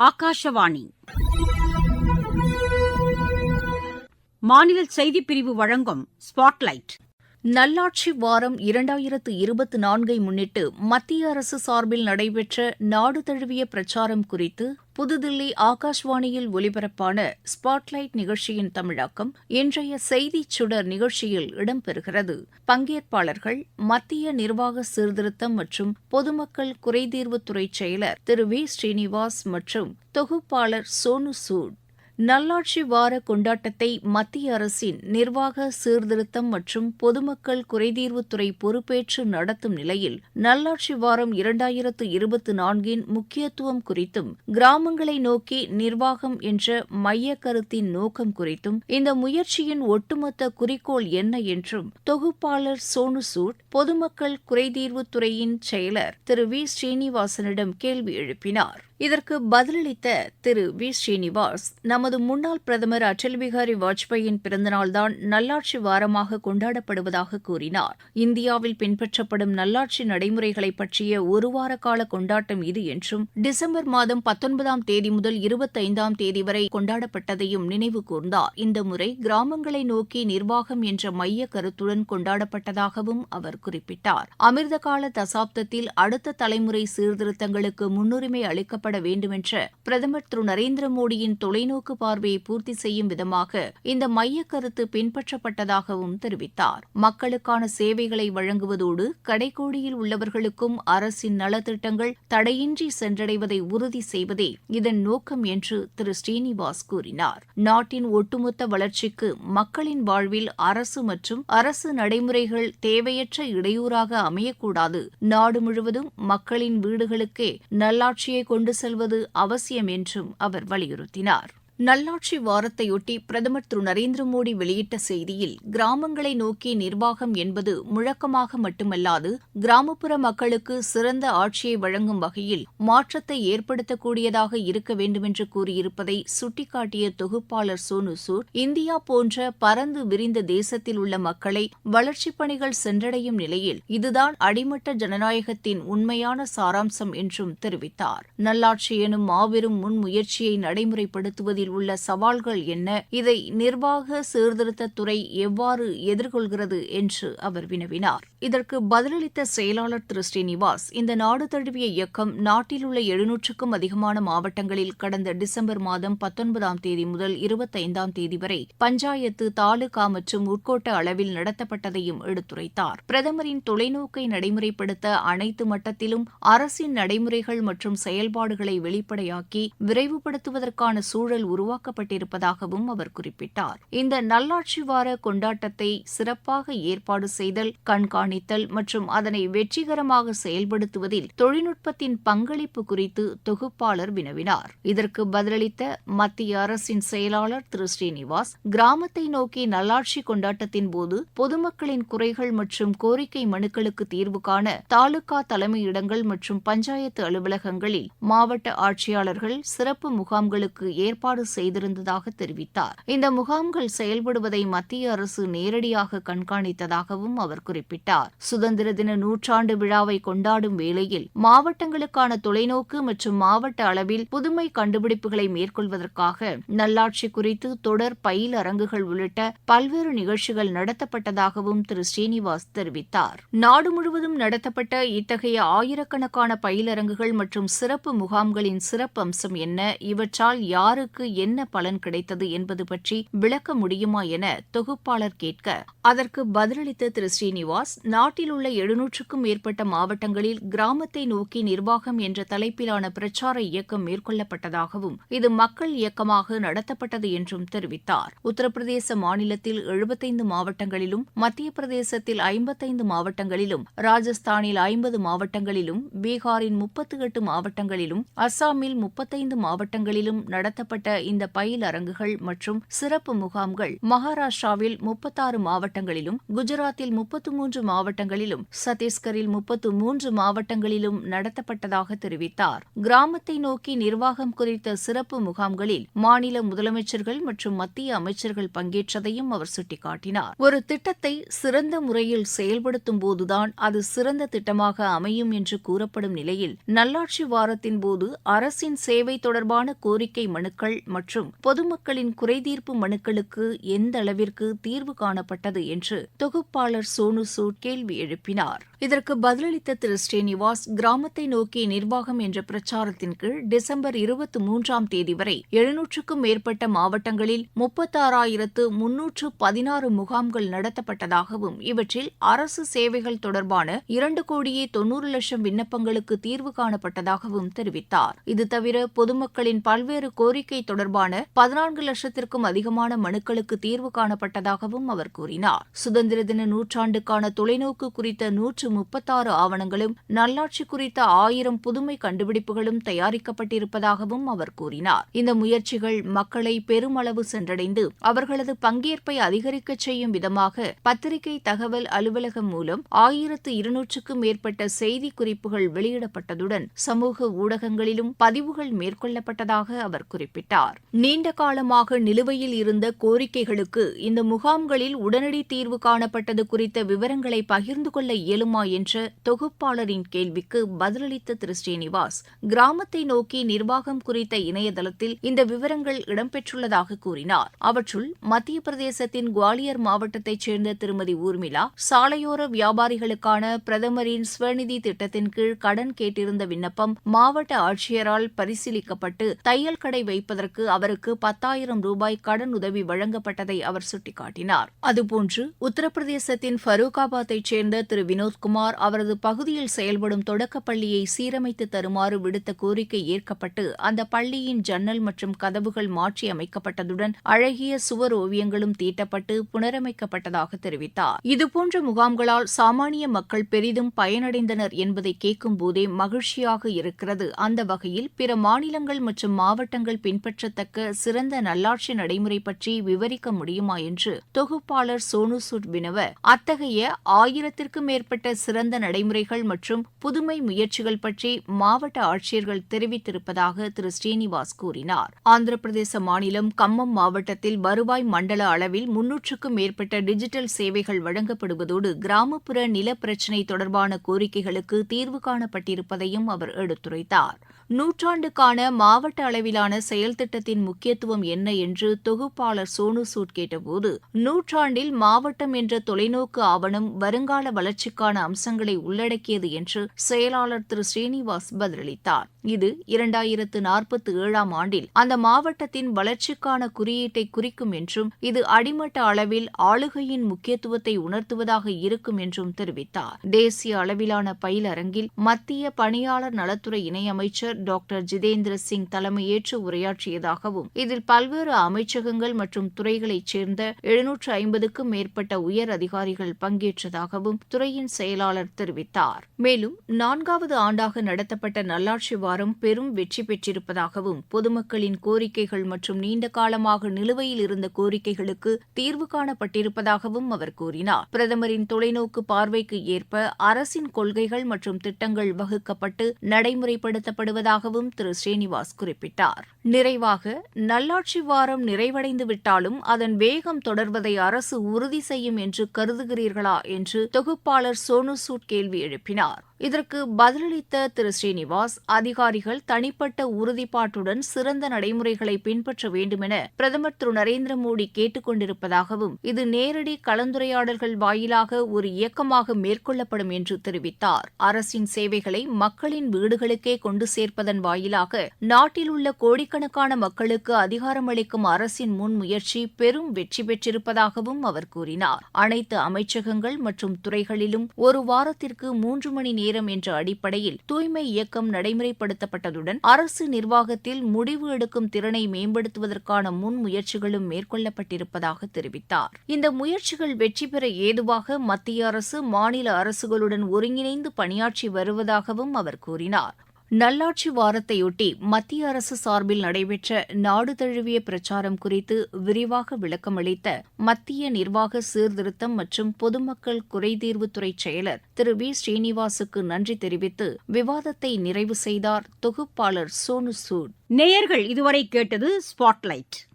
ஆகாஷவாணி. மாநில செய்திப் பிரிவு வழங்கும் ஸ்பாட்லைட் நல்லாட்சி வாரம் இரண்டாயிரத்து இருபத்தி நான்கை முன்னிட்டு மத்திய அரசு சார்பில் நடைபெற்ற நாடு தழுவிய பிரச்சாரம் குறித்து புதுதில்லி ஆகாஷ்வாணியில் ஒலிபரப்பான ஸ்பாட்லைட் நிகழ்ச்சியின் தமிழாக்கம் இன்றைய செய்திச் சுடர் நிகழ்ச்சியில் இடம்பெறுகிறது. பங்கேற்பாளர்கள் மத்திய நிர்வாக சீர்திருத்தம் மற்றும் பொதுமக்கள் குறைதீர்வுத்துறை செயலர் திரு வி. ஸ்ரீனிவாஸ் மற்றும் தொகுப்பாளர் சோனு சூட் நல்லாட்சி வார கொண்டாட்டத்தை மத்திய அரசின் நிர்வாக சீர்திருத்தம் மற்றும் பொதுமக்கள் குறைதீர்வுத்துறை பொறுப்பேற்று நடத்தும் நிலையில் நல்லாட்சி வாரம் இரண்டாயிரத்து இருபத்தி நான்கின் முக்கியத்துவம் குறித்தும் கிராமங்களை நோக்கி நிர்வாகம் என்ற மைய கருத்தின் நோக்கம் குறித்தும் இந்த முயற்சியின் ஒட்டுமொத்த குறிக்கோள் என்ன என்றும் தொகுப்பாளர் சோனு சூட் பொதுமக்கள் குறைதீர்வுத்துறையின் செயலர் திரு வி. ஸ்ரீனிவாசனிடம் கேள்வி எழுப்பினார். இதற்கு பதிலளித்த திரு வி. ஸ்ரீனிவாஸ் நமது முன்னாள் பிரதமர் அடல் பிகாரி வாஜ்பாயின் பிறந்தநாள்தான் நல்லாட்சி வாரமாக கொண்டாடப்படுவதாக கூறினார். இந்தியாவில் பின்பற்றப்படும் நல்லாட்சி நடைமுறைகளை பற்றிய ஒருவார கால கொண்டாட்டம் இது என்றும் டிசம்பர் மாதம் பத்தொன்பதாம் தேதி முதல் இருபத்தைந்தாம் தேதி வரை கொண்டாடப்பட்டதையும் நினைவு கூர்ந்தார். இந்த முறை கிராமங்களை நோக்கி நிர்வாகம் என்ற மைய கருத்துடன் கொண்டாடப்பட்டதாகவும் அவர் குறிப்பிட்டார். அமிர்த கால தசாப்தத்தில் அடுத்த தலைமுறை சீர்திருத்தங்களுக்கு முன்னுரிமை அளிக்கப்பட வேண்டுமென்ற பிரதமர் திரு நரேந்திர மோடியின் தொலைநோக்கு பார்வையை பூர்த்தி செய்யும் விதமாக இந்த மையக்கருத்து பின்பற்றப்பட்டதாகவும் தெரிவித்தார். மக்களுக்கான சேவைகளை வழங்குவதோடு கடைக்கோடியில் உள்ளவர்களுக்கும் அரசின் நலத்திட்டங்கள் தடையின்றி சென்றடைவதை உறுதி செய்வதே இதன் நோக்கம் என்று திரு ஸ்ரீனிவாஸ் கூறினார். நாட்டின் ஒட்டுமொத்த வளர்ச்சிக்கு மக்களின் வாழ்வில் அரசு மற்றும் அரசு நடைமுறைகள் தேவையற்ற இடையூறாக அமையக்கூடாது. நாடு முழுவதும் மக்களின் வீடுகளுக்கே நல்லாட்சியை கொண்டு செல்வது அவசியம் என்றும் அவர் வலியுறுத்தினார். நல்லாட்சி வாரத்தையொட்டி பிரதமர் திரு நரேந்திர மோடி வெளியிட்ட செய்தியில் கிராமங்களை நோக்கி நிர்வாகம் என்பது முழக்கமாக மட்டுமல்லாது கிராமப்புற மக்களுக்கு சிறந்த ஆட்சியை வழங்கும் வகையில் மாற்றத்தை ஏற்படுத்தக்கூடியதாக இருக்க வேண்டுமென்று கூறியிருப்பதை சுட்டிக்காட்டிய தொகுப்பாளர் சோனு சூட் இந்தியா போன்ற பரந்து விரிந்த தேசத்தில் உள்ள மக்களை வளர்ச்சிப் பணிகள் சென்றடையும் நிலையில் இதுதான் அடிமட்ட ஜனநாயகத்தின் உண்மையான சாராம்சம் என்றும் தெரிவித்தார். நல்லாட்சி எனும் மாபெரும் முன்முயற்சியை நடைமுறைப்படுத்துவதில் உள்ள சவால்கள் என்ன? இதை நிர்வாக சீர்திருத்தத்துறை எவ்வாறு எதிர்கொள்கிறது என்று அவர் வினவினார். இதற்கு பதிலளித்த செயலாளர் திரு. ஸ்ரீனிவாஸ் இந்த நாடு தழுவிய இயக்கம் நாட்டில் உள்ள எழுநூற்றுக்கும் அதிகமான மாவட்டங்களில் கடந்த டிசம்பர் மாதம் பத்தொன்பதாம் தேதி முதல் இருபத்தைந்தாம் தேதி வரை பஞ்சாயத்து தாலுகா மற்றும் உட்கோட்ட அளவில் நடத்தப்பட்டதையும் எடுத்துரைத்தார். பிரதமரின் தொலைநோக்கை நடைமுறைப்படுத்த அனைத்து மட்டத்திலும் அரசின் நடைமுறைகள் மற்றும் செயல்பாடுகளை வெளிப்படையாக்கி விரைவுபடுத்துவதற்கான சூழல் உருவாக்கப்பட்டிருப்பதாகவும் அவர் குறிப்பிட்டார். இந்த நல்லாட்சி வார கொண்டாட்டத்தை சிறப்பாக ஏற்பாடு செய்தல் கண்காணித்தல் மற்றும் அதனை வெற்றிகரமாக செயல்படுத்துவதில் தொழில்நுட்பத்தின் பங்களிப்பு குறித்து தொகுப்பாளர் வினவினார். இதற்கு பதிலளித்த மத்திய அரசின் செயலாளர் திரு ஸ்ரீனிவாஸ் கிராமத்தை நோக்கி நல்லாட்சி கொண்டாட்டத்தின் போது பொதுமக்களின் குறைகள் மற்றும் கோரிக்கை மனுக்களுக்கு தீர்வு காண தாலுகா தலைமையிடங்கள் மற்றும் பஞ்சாயத்து அலுவலகங்களில் மாவட்ட ஆட்சியாளர்கள் சிறப்பு முகாம்களுக்கு ஏற்பாடு செய்திருந்ததாக தெரிவித்தார். இந்த முகாம்கள் செயல்படுவதை மத்திய அரசு நேரடியாக கண்காணித்ததாகவும் அவர் குறிப்பிட்டார். சுதந்திர தின நூற்றாண்டு விழாவை கொண்டாடும் வேளையில் மாவட்டங்களுக்கான தொலைநோக்கு மற்றும் மாவட்ட அளவில் புதுமை கண்டுபிடிப்புகளை மேற்கொள்வதற்காக நல்லாட்சி குறித்து தொடர் பயில் அரங்குகள் உள்ளிட்ட பல்வேறு நிகழ்ச்சிகள் நடத்தப்பட்டதாகவும் திரு ஸ்ரீனிவாஸ் தெரிவித்தார். நாடு முழுவதும் நடத்தப்பட்ட இத்தகைய ஆயிரக்கணக்கான பயிலரங்குகள் மற்றும் சிறப்பு முகாம்களின் சிறப்பம்சம் என்ன? இவற்றால் யாருக்கு என்ன பலன் கிடைத்தது என்பது பற்றி விளக்க முடியுமா என தொகுப்பாளர் கேட்க அதற்கு பதிலளித்த திரு ஸ்ரீனிவாஸ் நாட்டில் உள்ள எழுநூற்றுக்கும் மேற்பட்ட மாவட்டங்களில் கிராமத்தை நோக்கி நிர்வாகம் என்ற தலைப்பிலான பிரச்சார இயக்கம் மேற்கொள்ளப்பட்டதாகவும் இது மக்கள் இயக்கமாக நடத்தப்பட்டது என்றும் தெரிவித்தார். உத்தரப்பிரதேச மாநிலத்தில் எழுபத்தைந்து மாவட்டங்களிலும் மத்திய பிரதேசத்தில் ஐம்பத்தைந்து மாவட்டங்களிலும் ராஜஸ்தானில் ஐம்பது மாவட்டங்களிலும் பீகாரின் முப்பத்தி எட்டு மாவட்டங்களிலும் அஸ்ஸாமில் முப்பத்தைந்து மாவட்டங்களிலும் நடத்தப்பட்ட இந்த பயிலரங்குகள் மற்றும் சிறப்பு முகாம்கள் மகாராஷ்டிராவில் முப்பத்தாறு மாவட்டங்களிலும் குஜராத்தில் முப்பத்து மூன்று மாவட்டங்களிலும் சத்தீஸ்கரில் முப்பத்து மூன்று மாவட்டங்களிலும் நடத்தப்பட்டதாக தெரிவித்தார். கிராமத்தை நோக்கி நிர்வாகம் குறித்த சிறப்பு முகாம்களில் மாநில முதலமைச்சர்கள் மற்றும் மத்திய அமைச்சர்கள் பங்கேற்றதையும் அவர் சுட்டிக்காட்டினார். ஒரு திட்டத்தை சிறந்த முறையில் செயல்படுத்தும் போதுதான் அது சிறந்த திட்டமாக அமையும் என்று கூறப்படும் நிலையில் நல்லாட்சி வாரத்தின் போது அரசின் சேவை தொடர்பான கோரிக்கை மனுக்கள் மற்றும் பொதுமக்களின் குறைதீர்ப்பு மனுக்களுக்கு எந்த அளவிற்கு தீர்வு காணப்பட்டது என்று தொகுப்பாளர் சோனு சூட் கேள்வி எழுப்பினார். இதற்கு பதிலளித்த திரு ஸ்ரீனிவாஸ் கிராமத்தை நோக்கிய நிர்வாகம் என்ற பிரச்சாரத்தின் கீழ் டிசம்பர் இருபத்தி மூன்றாம் தேதி வரை எழுநூற்றுக்கும் மேற்பட்ட மாவட்டங்களில் முப்பத்தாறாயிரத்து முன்னூற்று பதினாறு முகாம்கள் நடத்தப்பட்டதாகவும் இவற்றில் அரசு சேவைகள் தொடர்பான இரண்டு கோடியே தொன்னூறு லட்சம் விண்ணப்பங்களுக்கு தீர்வு காணப்பட்டதாகவும் தெரிவித்தார். இது தவிர பொதுமக்களின் பல்வேறு கோரிக்கை தொடர்பான தொடர்பான பதினான்கு லட்சத்திற்கும் அதிகமான மனுக்களுக்கு தீர்வு காணப்பட்டதாகவும் அவர் கூறினார். சுதந்திர தின நூற்றாண்டுக்கான தொலைநோக்கு குறித்த நூற்று முப்பத்தாறு ஆவணங்களும் நல்லாட்சி குறித்த ஆயிரம் புதுமை கண்டுபிடிப்புகளும் தயாரிக்கப்பட்டிருப்பதாகவும் அவர் கூறினார். இந்த முயற்சிகள் மக்களை பெருமளவு சென்றடைந்து அவர்களது பங்கேற்பை அதிகரிக்கச் செய்யும் விதமாக பத்திரிகை தகவல் அலுவலகம் மூலம் ஆயிரத்து இருநூற்றுக்கும் மேற்பட்ட செய்தி குறிப்புகள் வெளியிடப்பட்டதுடன் சமூக ஊடகங்களிலும் பதிவுகள் மேற்கொள்ளப்பட்டதாக அவர் குறிப்பிட்டார். நீண்ட காலமாக நிலுவையில் இருந்த கோரிக்கைகளுக்கு இந்த முகாம்களில் உடனடி தீர்வு காணப்பட்டது குறித்த விவரங்களை பகிர்ந்து கொள்ள இயலுமா என்ற தொகுப்பாளரின் கேள்விக்கு பதிலளித்த திரு. ஸ்ரீனிவாஸ் கிராமத்தை நோக்கி நிர்வாகம் குறித்த இணையதளத்தில் இந்த விவரங்கள் இடம்பெற்றுள்ளதாக கூறினார். அவற்றுள் மத்திய பிரதேசத்தின் குவாலியர் மாவட்டத்தைச் சேர்ந்த திருமதி ஊர்மிளா சாலையோர வியாபாரிகளுக்கான பிரதமரின் ஸ்வநிதி திட்டத்தின் கீழ் கடன் கேட்டிருந்த விண்ணப்பம் மாவட்ட ஆட்சியரால் பரிசீலிக்கப்பட்டு தையல் கடை வைப்பதற்கு அவருக்கு பத்தாயிரம் ரூபாய் கடன் உதவி வழங்கப்பட்டதை அவர் சுட்டிக்காட்டினார். அதுபோன்று உத்தரப்பிரதேசத்தின் ஃபரூகாபாத்தைச் சேர்ந்த திரு வினோத்குமார் அவரது பகுதியில் செயல்படும் தொடக்கப்பள்ளியை சீரமைத்து தருமாறு விடுத்த கோரிக்கை ஏற்கப்பட்டு அந்த பள்ளியின் ஜன்னல் மற்றும் கதவுகள் மாற்றி அமைக்கப்பட்டதுடன் அழகிய சுவர் ஓவியங்களும் தீட்டப்பட்டு புனரமைக்கப்பட்டதாக தெரிவித்தார். இதுபோன்ற முகாம்களால் சாமானிய மக்கள் பெரிதும் பயனடைந்தனர் என்பதை கேட்கும் போதே மகிழ்ச்சியாக இருக்கிறது. அந்த வகையில் பிற மாநிலங்கள் மற்றும் மாவட்டங்கள் பின்பற்ற பின்பற்றத்தக்க சிறந்த நல்லாட்சி நடைமுறை பற்றி விவரிக்க முடியுமா என்று தொகுப்பாளர் சோனு சூட் வினவ அத்தகைய ஆயிரத்திற்கும் மேற்பட்ட சிறந்த நடைமுறைகள் மற்றும் புதுமை முயற்சிகள் பற்றி மாவட்ட ஆட்சியர்கள் தெரிவித்திருப்பதாக திரு ஸ்ரீனிவாஸ் கூறினார். ஆந்திர பிரதேச மாநிலம் கம்மம் மாவட்டத்தில் வருவாய் மண்டல அளவில் முன்னூற்றுக்கும் மேற்பட்ட டிஜிட்டல் சேவைகள் வழங்கப்படுவதோடு கிராமப்புற நில பிரச்சினை தொடர்பான கோரிக்கைகளுக்கு தீர்வு காணப்பட்டிருப்பதையும் அவர் எடுத்துரைத்தார். நூற்றாண்டுக்கான மாவட்ட அளவிலான செயல் மாவட்டத்தின் முக்கியத்துவம் என்ன என்று தொகுப்பாளர் சோனு சூட் கேட்டபோது நூற்றாண்டில் மாவட்டம் என்ற தொலைநோக்கு ஆவணம் வருங்கால வளர்ச்சிக்கான அம்சங்களை உள்ளடக்கியது என்று செயலாளர் திரு ஸ்ரீனிவாஸ் பதிலளித்தார். இது இரண்டாயிரத்து நாற்பத்தி ஏழாம் ஆண்டில் அந்த மாவட்டத்தின் வளர்ச்சிக்கான குறியீட்டை குறிக்கும் என்றும் இது அடிமட்ட அளவில் ஆளுகையின் முக்கியத்துவத்தை உணர்த்துவதாக இருக்கும் என்றும் தெரிவித்தார். தேசிய அளவிலான பயிலரங்கில் மத்திய பணியாளர் நலத்துறை இணையமைச்சர் டாக்டர் ஜிதேந்திர சிங் தலைமையேற்று உரையாற்றியதாகவும் இதில் பல்வேறு அமைச்சகங்கள் மற்றும் துறைகளைச் சேர்ந்த எழுநூற்று ஐம்பதுக்கும் மேற்பட்ட உயர் அதிகாரிகள் பங்கேற்றதாகவும் துறையின் செயலாளர் தெரிவித்தார். மேலும் நான்காவது ஆண்டாக நடத்தப்பட்ட நல்லாட்சி வாரம் பெரும் வெற்றி பெற்றிருப்பதாகவும் பொதுமக்களின் கோரிக்கைகள் மற்றும் நீண்ட காலமாக நிலுவையில் இருந்த கோரிக்கைகளுக்கு தீர்வு காணப்பட்டிருப்பதாகவும் அவர் கூறினார். பிரதமரின் தொலைநோக்கு பார்வைக்கு ஏற்ப அரசின் கொள்கைகள் மற்றும் திட்டங்கள் வகுக்கப்பட்டு நடைமுறைப்படுத்தப்படுவதாகவும் திரு. ஸ்ரீனிவாஸ் குறிப்பிட்டார். நிறைவாக நல்லாட்சி வாரம் நிறைவடைந்து விட்டாலும் அதன் வேகம் தொடர்வதை அரசு உறுதி செய்யும் என்று கருதுகிறீர்களா என்று தொகுப்பாளர் சோனு சூட் கேள்வி எழுப்பினார். இதற்கு பதிலளித்த திரு ஸ்ரீனிவாஸ் அதிகாரிகள் தனிப்பட்ட உறுதிப்பாட்டுடன் சிறந்த நடைமுறைகளை பின்பற்ற வேண்டுமென பிரதமர் திரு நரேந்திர மோடி கேட்டுக் கொண்டிருப்பதாகவும் இது நேரடி கலந்துரையாடல்கள் வாயிலாக ஒரு இயக்கமாக மேற்கொள்ளப்படும் என்று தெரிவித்தார். அரசின் சேவைகளை மக்களின் வீடுகளுக்கே கொண்டு சேர்ப்பதன் வாயிலாக நாட்டில் உள்ள கோடிக்கணக்கான மக்களுக்கு அதிகாரமளிக்கும் அரசின் முன்முயற்சி பெரும் வெற்றி பெற்றிருப்பதாகவும் அவர் கூறினார். அனைத்து அமைச்சகங்கள் மற்றும் துறைகளிலும் ஒரு வாரத்திற்கு மூன்று மணி நேரம் என்ற அடிப்படையில் தூய்மை இயக்கம் நடைமுறைப்படுத்தப்பட்டதுடன் அரசு நிர்வாகத்தில் முடிவு எடுக்கும் திறனை மேம்படுத்துவதற்கான முன்முயற்சிகளும் மேற்கொள்ளப்பட்டிருப்பதாக தெரிவித்தார். இந்த முயற்சிகள் வெற்றி பெற ஏதுவாக மத்திய அரசு மாநில அரசுகளுடன் ஒருங்கிணைந்து பணியாற்றி வருவதாகவும் அவர் கூறினார். நல்லாட்சி வாரத்தையொட்டி மத்திய அரசு சார்பில் நடைபெற்ற நாடு தழுவிய பிரச்சாரம் குறித்து விரிவாக விளக்கமளித்த மத்திய நிர்வாக சீர்திருத்தம் மற்றும் பொதுமக்கள் குறைதீர்வுத்துறை செயலர் திரு வி. ஸ்ரீனிவாசுக்கு நன்றி தெரிவித்து விவாதத்தை நிறைவு செய்தார் தொகுப்பாளர் சோனு சூட் நேயர்கள் இதுவரை கேட்டது ஸ்பாட்லைட்.